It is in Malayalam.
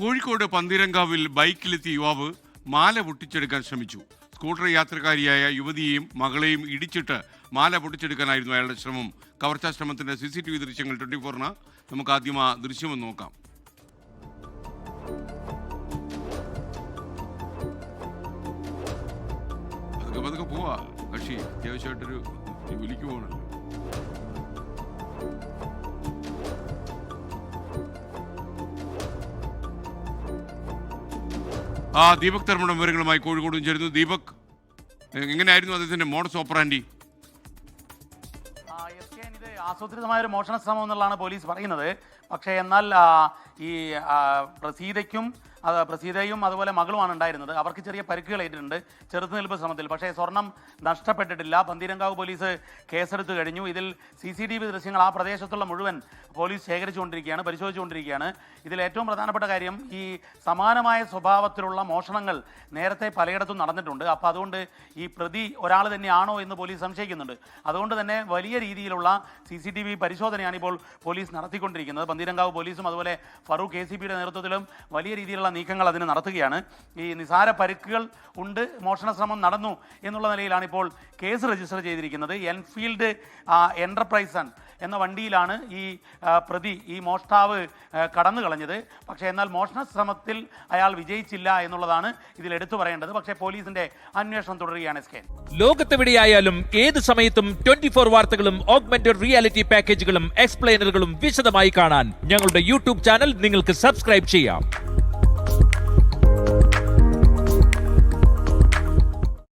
കോഴിക്കോട് പന്തിരങ്കാവിൽ ബൈക്കിലെത്തിയ യുവാവ് മാല പൊട്ടിച്ചെടുക്കാൻ ശ്രമിച്ചു. സ്കൂട്ടർ യാത്രക്കാരിയായ യുവതിയെയും മകളെയും ഇടിച്ചിട്ട് മാല പൊട്ടിച്ചെടുക്കാനായിരുന്നു അയാളുടെ ശ്രമം. കവർച്ചാ ശ്രമത്തിന്റെ സി സി ടി വി ദൃശ്യങ്ങൾ ട്വന്റി ഫോറിന് നമുക്ക് ആദ്യം ആ ദൃശ്യമൊന്ന് നോക്കാം. പോവാ. കക്ഷി അത്യാവശ്യമായിട്ടൊരു ജോലിക്ക് പോകണല്ലോ. ആ ദീപക് തർമ്മയുടെ വിവരങ്ങളുമായി കോഴിക്കോടും ചേരുന്നു. ദീപക് എങ്ങനെയായിരുന്നു അദ്ദേഹത്തിന്റെ മോഡസ് ഓപ്പറാൻഡി ആസൂത്രിതമായ ഒരു മോഷണ ശ്രമം എന്നുള്ളതാണ് പോലീസ് പറയുന്നത്. പക്ഷേ എന്നാൽ ഈ പ്രസീതയ്ക്കും അത് പ്രസീതയും അതുപോലെ മകളുമാണ് ഉണ്ടായിരുന്നത്. അവർക്ക് ചെറിയ പരിക്കുകൾ ഏറ്റിട്ടുണ്ട്. ചെറുത്തുനിൽപ്പ് ശ്രമത്തിൽ. പക്ഷേ സ്വർണം നഷ്ടപ്പെട്ടിട്ടില്ല. പന്തീരങ്കാവ് പോലീസ് കേസെടുത്തു കഴിഞ്ഞു. ഇതിൽ സി സി ടി വി ദൃശ്യങ്ങൾ ആ പ്രദേശത്തുള്ള മുഴുവൻ പോലീസ് ശേഖരിച്ചുകൊണ്ടിരിക്കുകയാണ് പരിശോധിച്ചുകൊണ്ടിരിക്കുകയാണ്. ഇതിൽ ഏറ്റവും പ്രധാനപ്പെട്ട കാര്യം ഈ സമാനമായ സ്വഭാവത്തിലുള്ള മോഷണങ്ങൾ നേരത്തെ പലയിടത്തും നടന്നിട്ടുണ്ട്. അപ്പോൾ അതുകൊണ്ട് ഈ പ്രതി ഒരാൾ തന്നെയാണോ എന്ന് പോലീസ് സംശയിക്കുന്നുണ്ട്. അതുകൊണ്ട് തന്നെ വലിയ രീതിയിലുള്ള സി സി ടി വി പരിശോധനയാണ് ഇപ്പോൾ പോലീസ് നടത്തിക്കൊണ്ടിരിക്കുന്നത്. പന്തീരങ്കാവ് പോലീസും അതുപോലെ ഫറൂഖ് എ സി പിയുടെ നേതൃത്വത്തിലും വലിയ രീതിയിലുള്ള നീക്കങ്ങൾ അതിന് നടത്തുകയാണ്. ഈ നിസാര പരുക്കുകൾ ഉണ്ട് മോഷണ ശ്രമം നടന്നു എന്നുള്ള നിലയിലാണ് ഇപ്പോൾ കേസ് രജിസ്റ്റർ ചെയ്തിരിക്കുന്നത്. എൻഫീൽഡ് എന്റർപ്രൈസൺ എന്ന വണ്ടിയിലാണ് ഈ പ്രതി ഈ മോഷ്ടാവ് കടന്നു കളഞ്ഞത്. പക്ഷേ എന്നാൽ മോഷണ ശ്രമത്തിൽ അയാൾ വിജയിച്ചില്ല എന്നുള്ളതാണ് ഇതിൽ എടുത്തു പറയേണ്ടത്. പക്ഷേ പോലീസിന്റെ അന്വേഷണം തുടരുകയാണ് എസ് കെ ലോകത്തെവിടെയായാലും ഏത് സമയത്തും ട്വന്റി ഫോർ വാർത്തകളും ഓഗ്മെന്റഡ് റിയാലിറ്റി പാക്കേജുകളും എക്സ്പ്ലെയിനറുകളും വിശദമായി കാണാൻ ഞങ്ങളുടെ യൂട്യൂബ് ചാനൽ നിങ്ങൾക്ക് സബ്സ്ക്രൈബ് ചെയ്യാം.